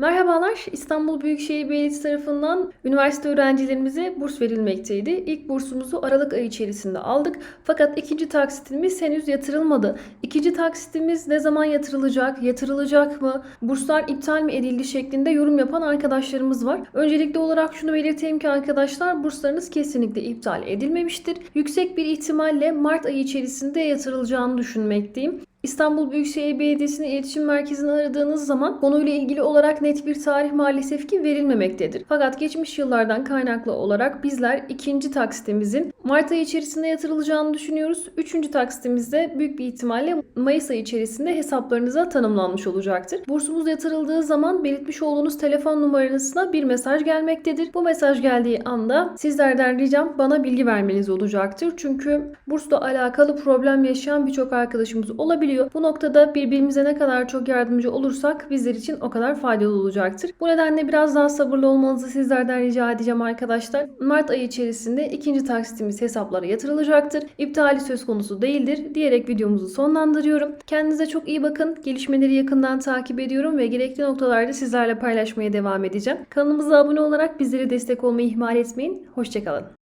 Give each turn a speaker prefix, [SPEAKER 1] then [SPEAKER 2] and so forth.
[SPEAKER 1] Merhabalar. İstanbul Büyükşehir Belediyesi tarafından üniversite öğrencilerimize burs verilmekteydi. İlk bursumuzu Aralık ayı içerisinde aldık. Fakat ikinci taksitimiz henüz yatırılmadı. İkinci taksitimiz ne zaman yatırılacak, yatırılacak mı, burslar iptal mi edildi şeklinde yorum yapan arkadaşlarımız var. Öncelikli olarak şunu belirteyim ki arkadaşlar burslarınız kesinlikle iptal edilmemiştir. Yüksek bir ihtimalle Mart ayı içerisinde yatırılacağını düşünmekteyim. İstanbul Büyükşehir Belediyesi'nin iletişim merkezini aradığınız zaman konuyla ilgili olarak net bir tarih maalesef ki verilmemektedir. Fakat geçmiş yıllardan kaynaklı olarak bizler ikinci taksitimizin Mart ayı içerisinde yatırılacağını düşünüyoruz. Üçüncü taksitimizde büyük bir ihtimalle Mayıs ayı içerisinde hesaplarınıza tanımlanmış olacaktır. Bursumuz yatırıldığı zaman belirtmiş olduğunuz telefon numarasına bir mesaj gelmektedir. Bu mesaj geldiği anda sizlerden ricam bana bilgi vermeniz olacaktır. Çünkü bursla alakalı problem yaşayan birçok arkadaşımız olabiliyor. Bu noktada birbirimize ne kadar çok yardımcı olursak bizler için o kadar faydalı olacaktır. Bu nedenle biraz daha sabırlı olmanızı sizlerden rica edeceğim arkadaşlar. Mart ayı içerisinde ikinci taksitimiz hesaplara yatırılacaktır. İptali söz konusu değildir diyerek videomuzu sonlandırıyorum. Kendinize çok iyi bakın. Gelişmeleri yakından takip ediyorum ve gerekli noktalarda sizlerle paylaşmaya devam edeceğim. Kanalımıza abone olarak bizlere destek olmayı ihmal etmeyin. Hoşçakalın.